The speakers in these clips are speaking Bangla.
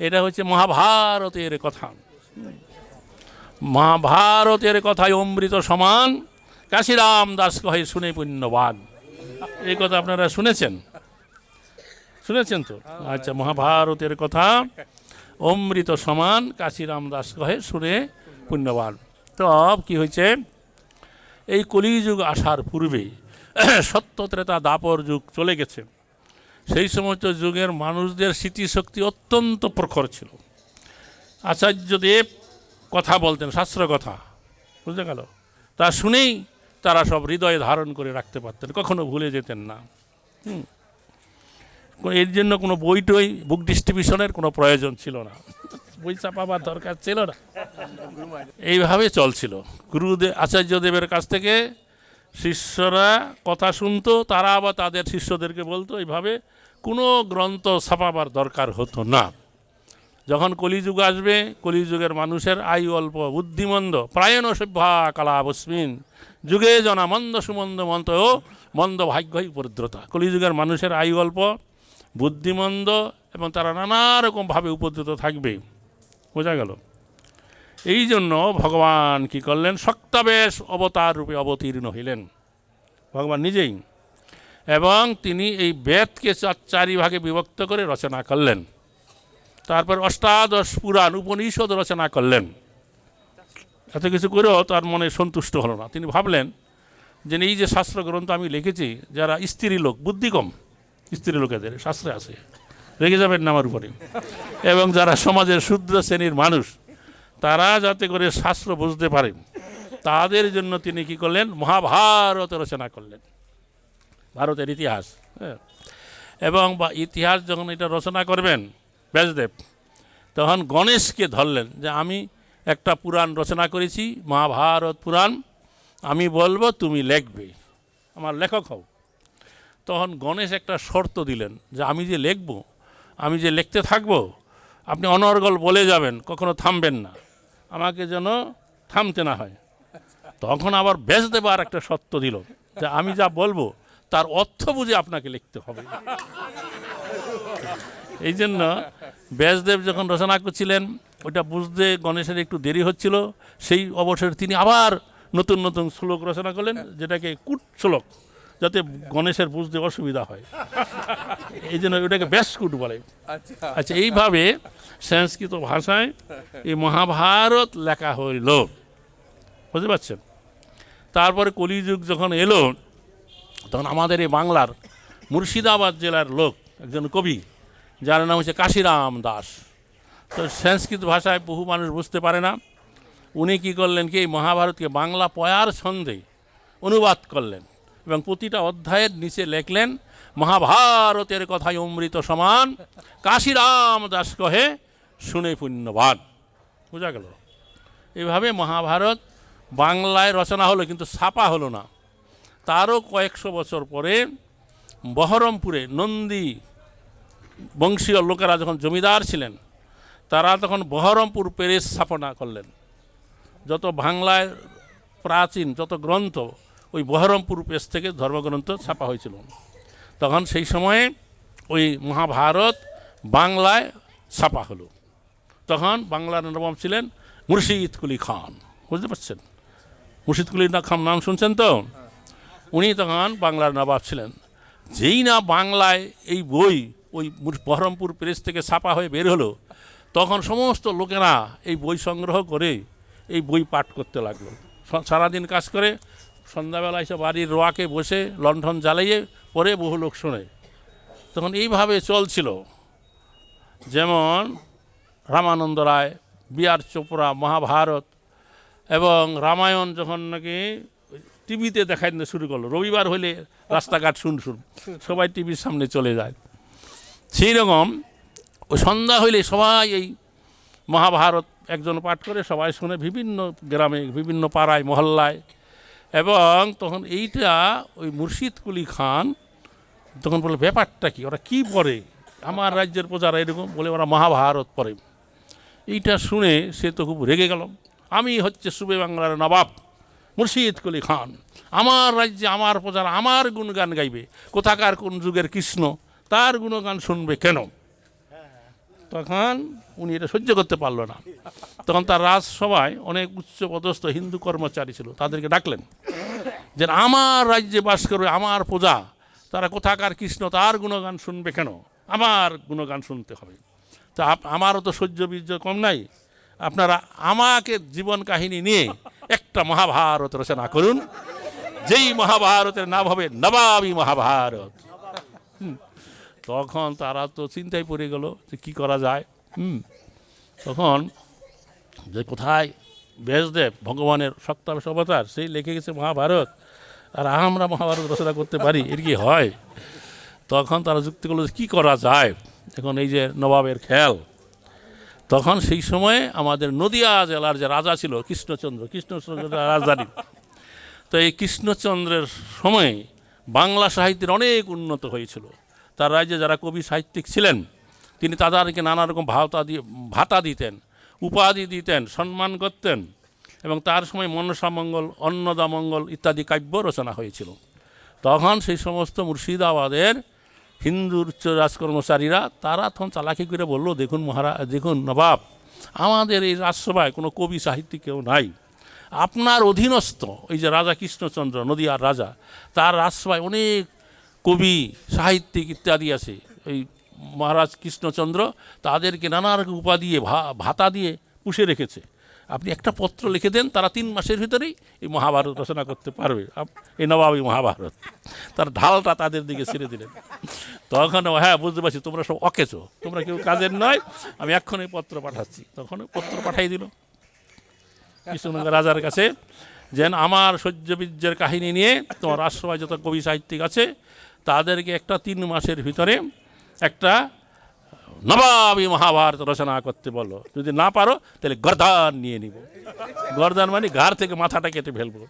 এটা হচ্ছে মহাভারতের কথা। মহাভারতের কথায় অমৃত সমান। কাশিরাম দাস কহে, শুনে পুণ্যবান। এই কথা আপনারা শুনেছেন? শুনেছেন তো? আচ্ছা মহাভারতের কথা, অমৃত সমান, কাশিরাম দাস কহে, শুনে পুণ্যবান। তো কি হয়েছে? এই কলিযুগ আসার পূর্বে সত্যত্রেতা দাপর যুগ চলে গেছে। সেই সমস্ত যুগের মানুষদের স্মৃতিশক্তি অত্যন্ত প্রখর ছিল। আচার্যদেব কথা বলতেন, শাস্ত্র কথা, বুঝতে গেল? তা শুনেই তারা সব হৃদয়ে ধারণ করে রাখতে পারতেন, কখনো ভুলে যেতেন না। এর জন্য কোনো বই টই বুক ডিস্ট্রিবিউশনের কোনো প্রয়োজন ছিল না। বই চাপাবার দরকার ছিল না। এইভাবে চলছিল। গুরুদেব আচার্যদেবের কাছ থেকে শিষ্যরা কথা শুনতো, তারা আবার তাদের শিষ্যদেরকে বলতো, এইভাবে কোনো গ্রন্থ ছাপাবার দরকার হতো না। যখন কলিযুগ আসবে, কলিযুগের মানুষের আয়ু অল্প, বুদ্ধিমন্দ, প্রায়ণ সভ্যা কালা বস্মিন যুগে জনা মন্দ সুমন্দ মন্ত ও মন্দ ভাগ্যই উপদ্রতা। কলিযুগের মানুষের আয়ু অল্প, বুদ্ধিমন্দ এবং তারা নানা রকমভাবে উপদ্রুত থাকবে। বোঝা গেল? এই জন্য ভগবান কি করলেন? সক্তাবেশ অবতার রূপে অবতীর্ণ হইলেন। ভগবান নিজেই। এবং তিনি এই বেদকে চার ভাগে বিভক্ত করে রচনা করলেন। তারপর অষ্টাদশ পুরাণ উপনিষদ রচনা করলেন। এত কিছু করেও তার মনে সন্তুষ্ট হলো না। তিনি ভাবলেন যে এই যে শাস্ত্র গ্রন্থ আমি লিখেছি, যারা স্ত্রী লোক, বুদ্ধি কম, স্ত্রী লোকেদের শাস্ত্রে আছে। রেগে যাবেন না আমার উপরে। এবং যারা সমাজের ক্ষুদ্র শ্রেণির মানুষ তারা যাতে করে শাস্ত্র বুঝতে পারে তাদের জন্য তিনি কি করলেন? মহাভারত রচনা করলেন। ভারতের ইতিহাস হ্যাঁ। এবং বা ইতিহাস যখন এটা রচনা করবেন, ব্যাসদেব, তখন গণেশকে ধরলেন যে, আমি একটা পুরাণ রচনা করেছি, মহাভারত পুরাণ, আমি বলব তুমি লেখবে। আমার লেখক হও। তখন গণেশ একটা শর্ত দিলেন যে, আমি যে লিখব, আমি যে লিখতে থাকব, আপনি অনর্গল বলে যাবেন, কখনো থামবেন না। আমাকে যেন থামতে না হয়। তখন আবার ব্যাসদেব আর একটা সত্য দিল যে আমি যা বলব, তার অর্থ বুঝে আপনাকে লিখতে হবে। এই জন্য ব্যাসদেব যখন রচনা করছিলেন, ওটা বুঝতে গণেশের একটু দেরি হচ্ছিল। সেই অবসরে তিনি আবার নতুন নতুন শ্লোক রচনা করলেন, যেটাকে কুট শ্লোক যাতে গণেশের বুঝতে অসুবিধা হয়। এই জন্য ওটাকে ব্যাসকুট বলে। আচ্ছা। আচ্ছা এইভাবে সংস্কৃত ভাষায় এই মহাভারত লেখা হইল। বুঝতে পারছেন? তারপরে কলিযুগ যখন এলো তখন আমাদের এই বাংলার মুর্শিদাবাদ জেলার লোক একজন কবি যার নাম হচ্ছে কাশিরাম দাস। তো সংস্কৃত ভাষায় বহু মানুষ বুঝতে পারে না। উনি কী করলেন কি এই মহাভারতকে বাংলা পয়ার ছন্দে অনুবাদ করলেন। এবং প্রতিটা অধ্যায়ের নিচে লেখলেন, মহাভারতের কথায় অমৃত সমান, কাশিরাম দাস কহে, শুনে পুণ্যবান। বোঝা গেল? এভাবে মহাভারত বাংলায় রচনা হলো, কিন্তু ছাপা হলো না। তারও কয়েকশো বছর পরে বহরমপুরে নন্দী বংশীয় লোকেরা যখন জমিদার ছিলেন, তারা তখন বহরমপুর প্রেস স্থাপনা করলেন। যত বাংলায় প্রাচীন, যত গ্রন্থ ওই বহরমপুর প্রেস থেকে ধর্মগ্রন্থ ছাপা হয়েছিল। তখন সেই সময়ে ওই মহাভারত বাংলায় ছাপা হলো। তখন বাংলার নবম ছিলেন মুর্শিদ কুলি খান। বুঝতে পারছেন? মুর্শিদ কুলি খান নাম শুনছেন তো? উনি তখন বাংলার নবাব ছিলেন। যেই না বাংলায় এই বই ওই বহরমপুর প্রেস থেকে ছাপা হয়ে বের হলো, তখন সমস্ত লোকেরা এই বই সংগ্রহ করে এই বই পাঠ করতে লাগল। সারাদিন কাজ করে সন্ধ্যাবেলা এসে বাড়ির রোয়াকে বসে লণ্ঠন জ্বালিয়ে পরে বহু লোক শোনে। তখন এইভাবে চলছিল। যেমন রামানন্দ রায়, বি আর চোপড়া, মহাভারত এবং রামায়ণ যখন নাকি টিভিতে দেখাই শুরু করল। রবিবার হলে রাস্তাঘাট শুন শুন, সবাই টিভির সামনে চলে যায়। সেই রকম সন্ধ্যা হইলে সবাই এই মহাভারত একজন পাঠ করে সবাই শুনে। বিভিন্ন গ্রামে, বিভিন্ন পাড়ায়, মহল্লায় এবং তখন এইটা ওই মুর্শিদ কুলি খান তখন বলে, ব্যাপারটা কি? ওরা কি পড়ে আমার রাজ্যের প্রজারা এরকম? বলে, ওরা মহাভারত পড়ে এইটা শুনে সে তো খুব রেগে গেল। আমি হচ্ছে সুবে বাংলার নবাব মুর্শিদ কুলি খান। আমার রাজ্যে আমার প্রজারা আমার গুণগান গাইবে। কোথাকার কোন যুগের কৃষ্ণ তার গুণগান শুনবে কেন? তখন উনি এটা সহ্য করতে পারল না। তখন তার রাজসভায় অনেক উচ্চপদস্থ হিন্দু কর্মচারী ছিল, তাদেরকে ডাকলেন যে, আমার রাজ্যে বাস করবে, আমার প্রজা, তারা কোথাকার কৃষ্ণ, তার গুণগান শুনবে কেন? আমার গুণগান শুনতে হবে। তা আমারও তো সহ্য বীর্য কম নাই। আপনারা আমাকে জীবন কাহিনী নিয়ে একটা মহাভারত রচনা করুন। যেই মহাভারতের নাম হবে নবাবী মহাভারত। তখন তারা তো চিন্তায় পড়ে গেল যে কী করা যায়। হুম। তখন যে কোথায় ব্যাসদেব ভগবানের সপ্তাহ অবতার সেই লিখে গেছে মহাভারত। আর আমরা মহাভারত রচনা করতে পারি, এর কি হয়? তখন তারা যুক্তি করল যে কী করা যায়? এখন এই যে নবাবের খেয়াল। তখন সেই সময়ে আমাদের নদিয়া জেলার যে রাজা ছিল কৃষ্ণচন্দ্র কৃষ্ণচন্দ্র রাজধানী, তো এই কৃষ্ণচন্দ্রের সময়ে বাংলা সাহিত্যের অনেক উন্নত হয়েছিল। তার রাজ্যে যারা কবি সাহিত্যিক ছিলেন, তিনি তাদেরকে নানা রকম ভাতা দিয়ে, ভাতা দিতেন, উপাধি দিতেন, সম্মান করতেন এবং তার সময় মনসামঙ্গল অন্নদামঙ্গল ইত্যাদি কাব্য রচনা হয়েছিল। তখন সেই সমস্ত মুর্শিদাবাদের হিন্দু উচ্চ রাজকর্মচারীরা তারা তখন চালাকি করে বলল, দেখুন মহারাজ, দেখুন নবাব, আমাদের এই রাজসভায় কোনো কবি সাহিত্যিক কেউ নাই। আপনার অধীনস্থ ওই যে রাজা কৃষ্ণচন্দ্র, নদিয়ার রাজা, তার রাজসভায় অনেক কবি, সাহিত্যিক ইত্যাদি আছে। এই মহারাজ কৃষ্ণচন্দ্র তাদেরকে নানা রকম উপা দিয়ে ভা- ভাতা দিয়ে পুষে রেখেছে। আপনি একটা পত্র লিখে দেন, তারা তিন মাসের ভিতরেই এই মহাভারত রচনা করতে পারবে। এই নবাবী মহাভারত। তার ঢালটা তাদের দিকে ছেড়ে দিলেন। তখন হ্যাঁ বুঝতে পারছি, তোমরা সব অকেছো। তোমরা কেউ কাজের নয়। আমি এক্ষুনি পত্র পাঠাচ্ছি। তখন পত্র পাঠাই দিল। কৃষ্ণনগর রাজার কাছে, যেন আমার সহ্যবীর্যের কাহিনী নিয়ে তোমার রাজসভায় যত কবি সাহিত্যিক আছে তাদেরকে একটা তিন মাসের ভিতরে একটা নবাবী মহাভারত রচনা করতে বলো। যদি না পারো, তাহলে গরদান নিয়ে নিব। গরদান মানে ঘাড় থেকে মাথাটা কেটে ফেলব।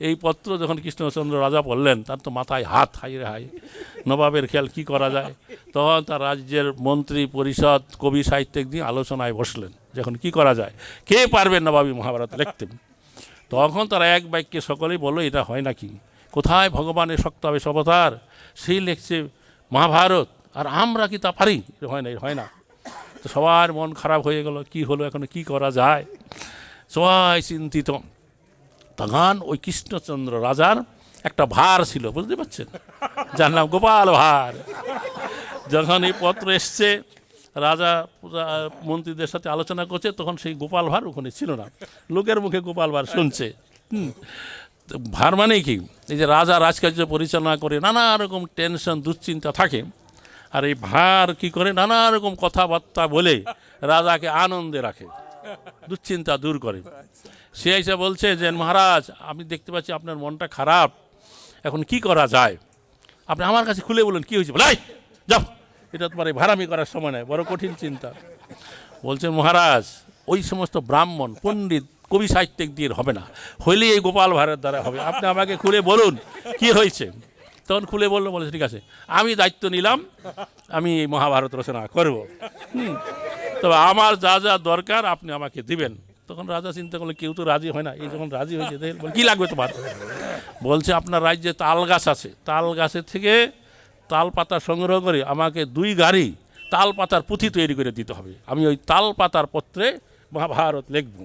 এই পত্র যখন কৃষ্ণচন্দ্র রাজা পড়লেন, তার তো মাথায় হাত হাই রে হাই নবাবের খেয়াল কি করা যায়? তখন তার রাজ্যের মন্ত্রী, পরিষদ, কবি, সাহিত্যিক দিয়ে আলোচনায় বসলেন। যখন কি করা যায়? কে পারবেন নবাবী মহাভারত লিখতে? তখন তারা এক বাক্যে সকলেই বলল, এটা হয় নাকি? কোথায় ভগবানের শক্তাবে অবতার সেই লিখছে, মহাভারত, আর আমরা কি তা পারি? হয় না হয় না। তো সবার মন খারাপ হয়ে গেল, কি হলো, এখন কি করা যায়? সবাই চিন্তিত। তখন ওই কৃষ্ণচন্দ্র রাজার একটা ভার ছিল, বুঝতে পারছেন? যার নাম গোপাল ভার যখন এই পত্র এসছে, রাজা মন্ত্রীদের সাথে আলোচনা করছে, তখন সেই গোপাল ভার ওখানে ছিল না। লোকের মুখে গোপাল ভার শুনছে। ভার মানে কি? এই যে রাজা রাজকার্য পরিচালনা করে নানা রকম টেনশন দুশ্চিন্তা থাকে। আর এই ভার কি করে? নানা রকম কথাবার্তা বলে রাজাকে আনন্দে রাখে, দুশ্চিন্তা দূর করে। সে এসে বলছে যে, মহারাজ, আমি দেখতে পাচ্ছি আপনার মনটা খারাপ। এখন কি করা যায়? আপনি আমার কাছে খুলে বলুন, কি হয়েছে? বলাই যাও। এটা তোমার এই ভাড়ামি করার সময় নয়, বড় কঠিন চিন্তা। বলছে, মহারাজ, ওই সমস্ত ব্রাহ্মণ, পণ্ডিত কবি সাহিত্যিক দিয়ে হবে না। হইলে এই গোপাল ভাড়ের দ্বারা হবে। আপনি আমাকে খুলে বলুন কি হয়েছে? তখন খুলে বলল বলেছে ঠিক আছে আমি দায়িত্ব নিলাম আমি এই মহাভারত রচনা করব। তবে আমার যা যা দরকার আপনি আমাকে দিবেন। তখন রাজা চিন্তা করলে কেউ তো রাজি হয় না। এই যখন রাজি হয়েছে বলে, কি লাগবে তোমার? বলছে আপনার রাজ্যে তাল গাছ আছে। তাল গাছের থেকে তাল পাতা সংগ্রহ করে আমাকে দুই গাড়ি তাল পাতার পুঁথি তৈরি করে দিতে হবে। আমি ওই তাল পাতার পত্রে মহাভারত লিখব।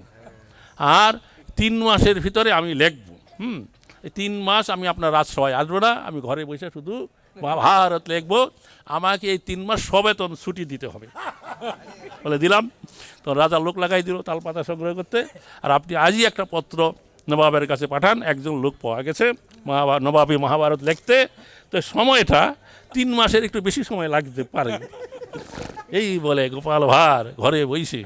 আর তিন মাসের ভিতরে আমি লিখব, হুম? এই তিন মাস আমি আপনার রাজসভায় আসব না, আমি ঘরে বসে শুধু মহাভারত লিখব। আমাকে এই তিন মাস সবেতন ছুটি দিতে হবে। বলে দিলাম, তো রাজা লোক লাগাই দিল তাল পাতা সংগ্রহ করতে। আর আপনি আজই একটা পত্র নবাবের কাছে পাঠান, একজন লোক পাওয়া গেছে, মহাভা, নবাবী মহাভারত লিখতে। তো সময়টা তিন মাসের একটু বেশি সময় লাগতে পারে। এই বলে গোপাল ভার ঘরে বইসে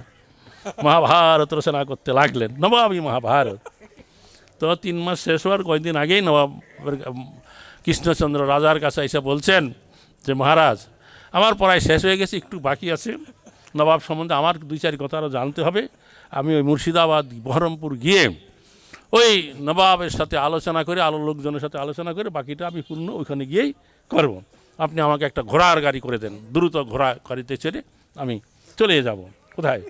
মহাভারত রচনা করতে লাগলেন। নবাবী মহাভারত। তো তিন মাস শেষ হওয়ার কয়েকদিন আগেই নবাব কৃষ্ণচন্দ্র রাজার কাছে এসে বলছেন যে, মহারাজ, আমার পড়ায় শেষ হয়ে গেছে, একটু বাকি আছে। নবাব সম্বন্ধে আমার দুই চারি কথা আরও জানতে হবে। আমি ওই মুর্শিদাবাদ, বহরমপুর গিয়ে ওই নবাবের সাথে আলোচনা করে আলো লোকজনের সাথে আলোচনা করে, বাকিটা আমি পূর্ণ ওইখানে গিয়েই করব। আপনি আমাকে একটা ঘোড়ার গাড়ি করে দেন। দ্রুত ঘোড়া গাড়িতে চড়ে আমি চলে যাব। কোথায়?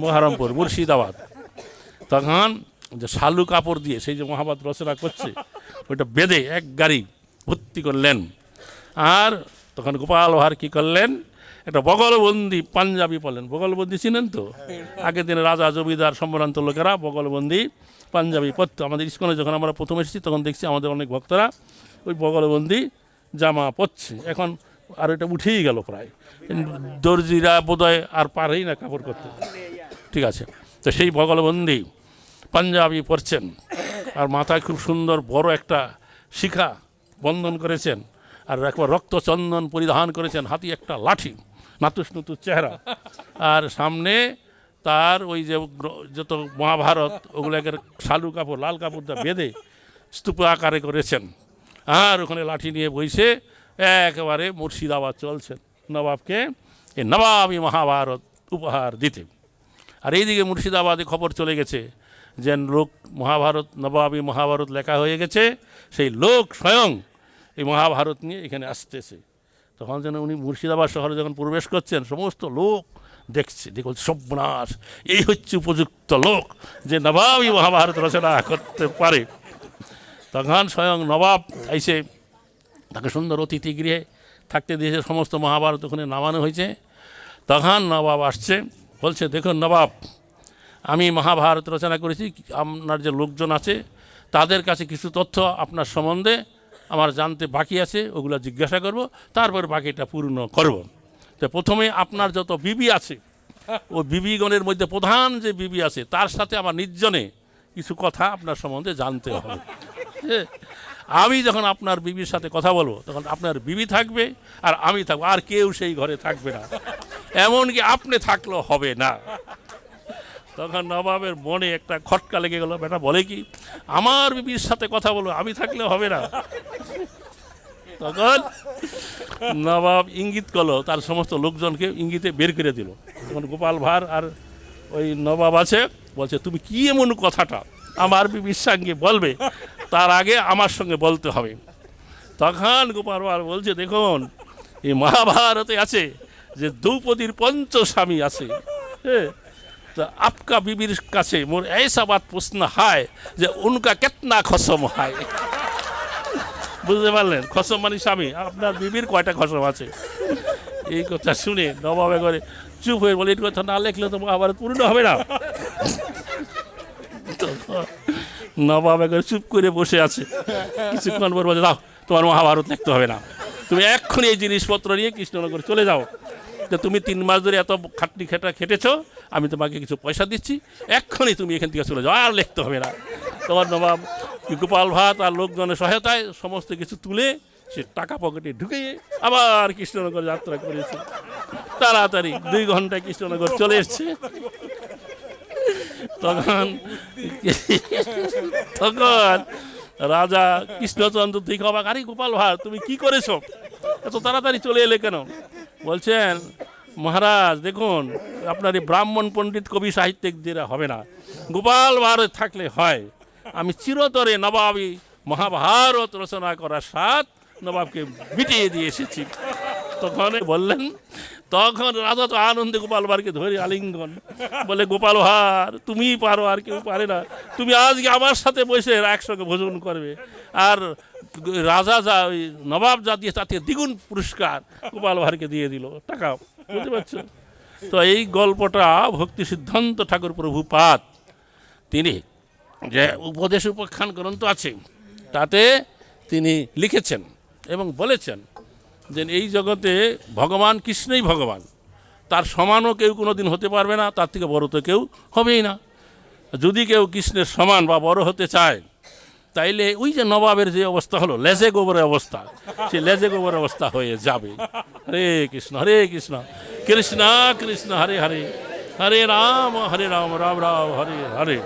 বহরমপুর মুর্শিদাবাদ। তখন যে শালু কাপড় দিয়ে সেই যে মহাভারত রচনা করছে, ওইটা বেঁধে এক গাড়ি ভর্তি করলেন। আর তখন গোপাল ভার কী করলেন? একটা বগলবন্দি পাঞ্জাবি বলেন বগলবন্দি চিনেন তো? আগের দিনে রাজা জমিদার সম্ভ্রান্ত লোকেরা বগলবন্দি পাঞ্জাবি পরতো। আমাদের স্কুলে যখন আমরা প্রথম এসেছি, তখন দেখছি আমাদের অনেক ভক্তরা ওই বগলবন্দি জামা পরছে। এখন আর এটা উঠেই গেল প্রায়। দর্জিরা বোধহয় আর পারেই না কাপড় করতে ঠিক আছে? তো সেই বগলবন্দি পাঞ্জাবি পরছেন আর মাথায় খুব সুন্দর বড় একটা শিখা বন্ধন করেছেন আর একবার রক্তচন্দন পরিধান করেছেন, হাতি একটা লাঠি নতুস চেহারা। আর সামনে তার ওই যে যত মহাভারত ওগুলোকে শালু কাপড়, লাল কাপড়টা বেঁধে স্তূপ আকারে করেছেন। আর ওখানে লাঠি নিয়ে বইসে একেবারে মুর্শিদাবাদ চলছেন নবাবকে এই নবাবই মহাভারত উপহার দিতে। আর এইদিকে মুর্শিদাবাদে খবর চলে গেছে যে লোক মহাভারত, নবাবী মহাভারত লেখা হয়ে গেছে, সেই লোক স্বয়ং এই মহাভারত নিয়ে এখানে আসতেছে। তখন যেন উনি মুর্শিদাবাদ শহরে যখন প্রবেশ করছেন, সমস্ত লোক দেখছে দেখুন সর্বনাশ, এই হচ্ছে উপযুক্ত লোক যে নবাবী মহাভারত রচনা করতে পারে। তখন স্বয়ং নবাব এসে তাকে সুন্দর অতিথি গৃহে থাকতে দিয়েছে, সমস্ত মহাভারত ওখানে নামানো হয়েছে। তখন নবাব আসছে বলছে, দেখুন নবাব, আমি মহাভারত রচনা করেছি, আপনার যে লোকজন আছে, তাদের কাছে কিছু তথ্য আপনার সম্বন্ধে আমার জানতে বাকি আছে, ওগুলো জিজ্ঞাসা করব, তারপর বাকিটা পূর্ণ করব তো প্রথমে আপনার যত বিবি আছে ও বিবিগণের মধ্যে প্রধান যে বিবি আছে, তার সাথে আমার নির্জনে কিছু কথা আপনার সম্বন্ধে জানতে হবে। আমি যখন আপনার বিবির সাথে কথা বলব, তখন আপনার বিবি থাকবে, আর আমি থাকব, আর কেউ সেই ঘরে থাকবে না এমনকি আপনি থাকলেও হবে না। তখন নবাবের মনে একটা খটকা লেগে গেল, বেটা, বলে কি, আমার বিবির সাথে কথা বলো, আমি থাকলে হবে না। তখন নবাব ইঙ্গিত করল, তার সমস্ত লোকজনকে ইঙ্গিতে বের করে দিল। তখন গোপাল ভাঁড় আর ওই নবাব আছে, বলছে, তুমি কি এমন কথাটা আমার বিবির সঙ্গে বলবে? তার আগে আমার সঙ্গে বলতে হবে। তখন গোপাল ভাঁড় বলছে, দেখুন, এই মহাভারতে আছে যে দ্রৌপদীর পঞ্চ স্বামী আছে হ্যাঁ আপকা বিবির কাছে মোর এইসা প্রশ্ন হায় যে উনকা কেতনা খসম হায়। বুঝতে পারলেন? খসম মানে স্বামী। আপনার বিবির কয়টা খসম আছে? এই কথা শুনে নবাবে করে চুপ হয়ে বলে, এই কথা না লেখলে তো আবার পূর্ণ হবে না। নবাব করে চুপ করে বসে আছে। কিছুক্ষণ পর বলে, দাও, তোমার মহাভারত লিখতে হবে না। তুমি এক্ষুনি এই জিনিসপত্র নিয়ে কৃষ্ণনগর চলে যাও। যে তুমি তিন মাস ধরে এত খাটনি খেটা খেটেছো, আমি তোমাকে কিছু পয়সা দিচ্ছি, এক্ষুনি তুমি এখান থেকে চলে যাও, আর লিখতে হবে না। তোমার নবাব গোপাল ভাত আর লোকজনের সহায়তায় সমস্ত কিছু তুলে সে টাকা পকেটে ঢুকে আবার কৃষ্ণনগর যাত্রা করেছে। তাড়াতাড়ি দুই ঘন্টায় কৃষ্ণনগর চলে এসছে। তখন তখন রাজা কৃষ্ণচন্দ্র দিকে অবাক, আরে গোপাল ভাঁড়, তুমি কি করেছ? এত তাড়াতাড়ি চলে এলে কেন? বলছেন, মহারাজ, দেখুন, আপনার এই ব্রাহ্মণ পণ্ডিত কবি সাহিত্যিকদের হবে না। গোপাল ভাঁড় থাকলে হয়। আমি চিরতরে নবাবী মহাভারত রচনা করার সাথ নবাবকে মিটিয়ে দিয়ে এসেছি। তখন বললেন, তখন রাজা তো আনন্দে গোপাল ভাঁড়কে ধরে আলিঙ্গন। বলে, গোপাল ভাঁড় তুমিই পারো, আর কেউ পারে না। তুমি আজকে আমার সাথে বসে একসঙ্গে ভোজন করবে। আর রাজা যা, ওই নবাব যা দিয়ে তাতে দ্বিগুণ পুরস্কার গোপাল ভাঁড়কে দিয়ে দিল। টাকা, বুঝতে পারছ তো এই গল্পটা ভক্তি সিদ্ধান্ত ঠাকুর প্রভুপাত তিনি যে উপদেশ উপাখ্যান গ্রন্থ আছে, তাতে তিনি লিখেছেন এবং বলেছেন যে এই জগতে ভগবান কৃষ্ণই ভগবান। তার সমানও কেউ কোনো দিন হতে পারবে না, তার থেকে বড় তো কেউ হবেই না। যদি কেউ কৃষ্ণের সমান বা বড় হতে চায় তাইলে ওই যে নবাবের যে অবস্থা হলো, লেজে গোবরের অবস্থা সে লেজে গোবরের অবস্থা হয়ে যাবে। হরে কৃষ্ণ হরে কৃষ্ণ কৃষ্ণ কৃষ্ণ, হরে হরে হরে রাম হরে রাম রাম রাম, হরে হরে।